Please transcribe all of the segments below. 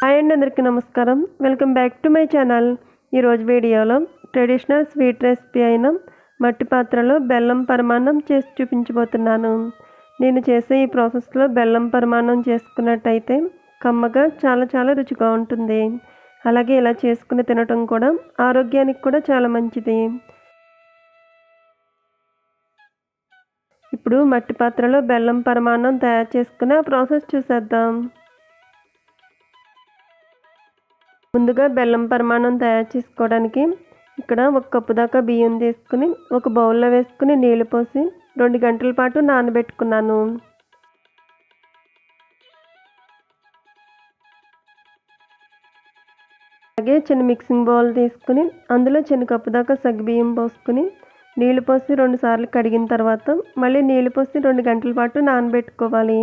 Hi అండి అందరికీ నమస్కారం. Welcome back to my channel. ఈరోజు వీడియోలో ట్రెడిషనల్ స్వీట్ రెసిపీ అయిన మట్టి పాత్రలో బెల్లం పరమాన్నం చేసి చూపించబోతున్నాను. నేను చేసే ఈ ప్రాసెస్లో బెల్లం పరమాన్నం చేసుకున్నట్టయితే కమ్మగా చాలా చాలా రుచిగా ఉంటుంది. అలాగే ఇలా చేసుకుని తినటం కూడా ఆరోగ్యానికి కూడా చాలా మంచిది. ఇప్పుడు మట్టి పాత్రలో బెల్లం పరమాన్నం తయారు చేసుకుని ఆ ప్రాసెస్ చూసేద్దాం. ముందుగా బెల్లం పరిమాణం తయారు చేసుకోవడానికి ఇక్కడ ఒక కప్పు దాకా బియ్యం తీసుకుని ఒక బౌల్లో వేసుకుని నీళ్ళు పోసి రెండు గంటల పాటు నానబెట్టుకున్నాను. అలాగే చిన్న మిక్సింగ్ బౌల్ తీసుకుని అందులో చిన్న కప్పు దాకా సగ్గుబియ్యం పోసుకుని నీళ్ళు పోసి రెండు సార్లు కడిగిన తర్వాత మళ్ళీ నీళ్ళు పోసి రెండు గంటల పాటు నానబెట్టుకోవాలి.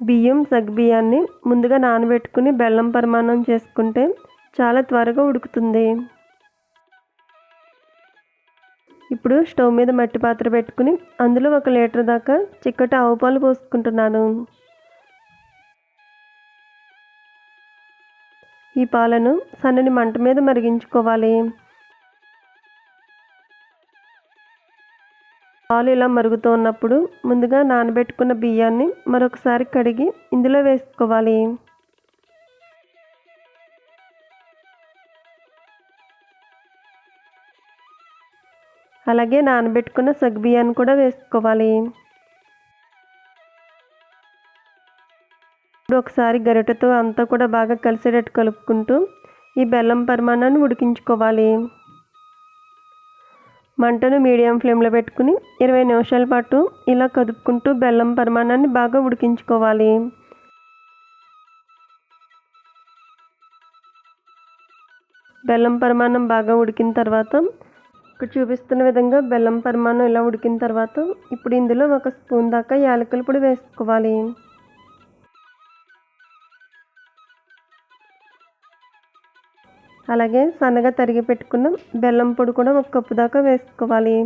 బియ్యం సగ్బియ్యాన్ని ముందుగా నానబెట్టుకుని బెల్లం పరిమాణం చేసుకుంటే చాలా త్వరగా ఉడుకుతుంది. ఇప్పుడు స్టవ్ మీద మట్టి పాత్ర పెట్టుకుని అందులో ఒక లీటర్ దాకా చిక్కటి ఆవు పాలు పోసుకుంటున్నాను. ఈ పాలను సన్నని మంట మీద మరిగించుకోవాలి. పాలు ఇలా మరుగుతూ ఉన్నప్పుడు ముందుగా నానబెట్టుకున్న బియ్యాన్ని మరొకసారి కడిగి ఇందులో వేసుకోవాలి. అలాగే నానబెట్టుకున్న సగ్గు బియ్యాన్ని కూడా వేసుకోవాలి. ఇప్పుడు ఒకసారి గరిటెతో అంతా కూడా బాగా కలిసేటట్టు కలుపుకుంటూ ఈ బెల్లం పరిమాణాన్ని ఉడికించుకోవాలి. మంటను మీడియం ఫ్లేమ్లో పెట్టుకుని ఇరవై నిమిషాల పాటు ఇలా కదుపుకుంటూ బెల్లం పరిమాణాన్ని బాగా ఉడికించుకోవాలి. బెల్లం పరిమాణం బాగా ఉడికిన తర్వాత ఇక్కడ చూపిస్తున్న విధంగా బెల్లం పరిమాణం ఇలా ఉడికిన తర్వాత ఇప్పుడు ఇందులో ఒక స్పూన్ దాకా యాలకుల పొడి వేసుకోవాలి. అలాగే సన్నగా తరిగి పెట్టుకున్న బెల్లం పొడి కూడా ఒక కప్పు దాకా వేసుకోవాలి.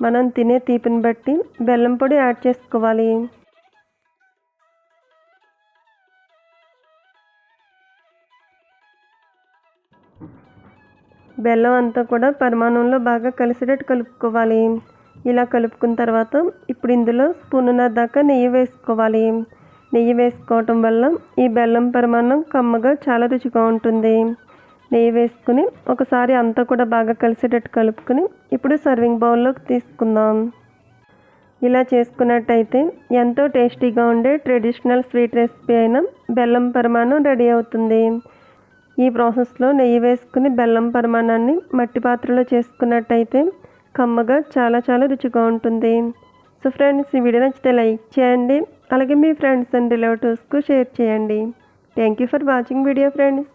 మనం తినే తీపిని బట్టి బెల్లం పొడి యాడ్ చేసుకోవాలి. బెల్లం అంతా కూడా పరిమాణంలో బాగా కలిసేటట్టు కలుపుకోవాలి. ఇలా కలుపుకున్న తర్వాత ఇప్పుడు ఇందులో స్పూన్న దాకా నెయ్యి వేసుకోవాలి. నెయ్యి వేసుకోవటం వల్ల ఈ బెల్లం పరిమాణం కమ్మగా చాలా రుచిగా ఉంటుంది. నెయ్యి వేసుకుని ఒకసారి అంతా కూడా బాగా కలిసేటట్టు కలుపుకొని ఇప్పుడు సర్వింగ్ బౌల్లోకి తీసుకుందాం. ఇలా చేసుకున్నట్టయితే ఎంతో టేస్టీగా ఉండే ట్రెడిషనల్ స్వీట్ రెసిపీ అయిన బెల్లం పరిమాణం రెడీ అవుతుంది. ఈ ప్రాసెస్లో నెయ్యి వేసుకుని బెల్లం పరిమాణాన్ని మట్టి పాత్రలో చేసుకున్నట్టయితే కమ్మగా చాలా చాలా రుచిగా ఉంటుంది. సో ఫ్రెండ్స్ ఈ వీడియో నచ్చితే లైక్ చేయండి అలాగే మీ ఫ్రెండ్స్ అండ్ రిలేటివ్స్కు షేర్ చేయండి. Thank you for watching video friends.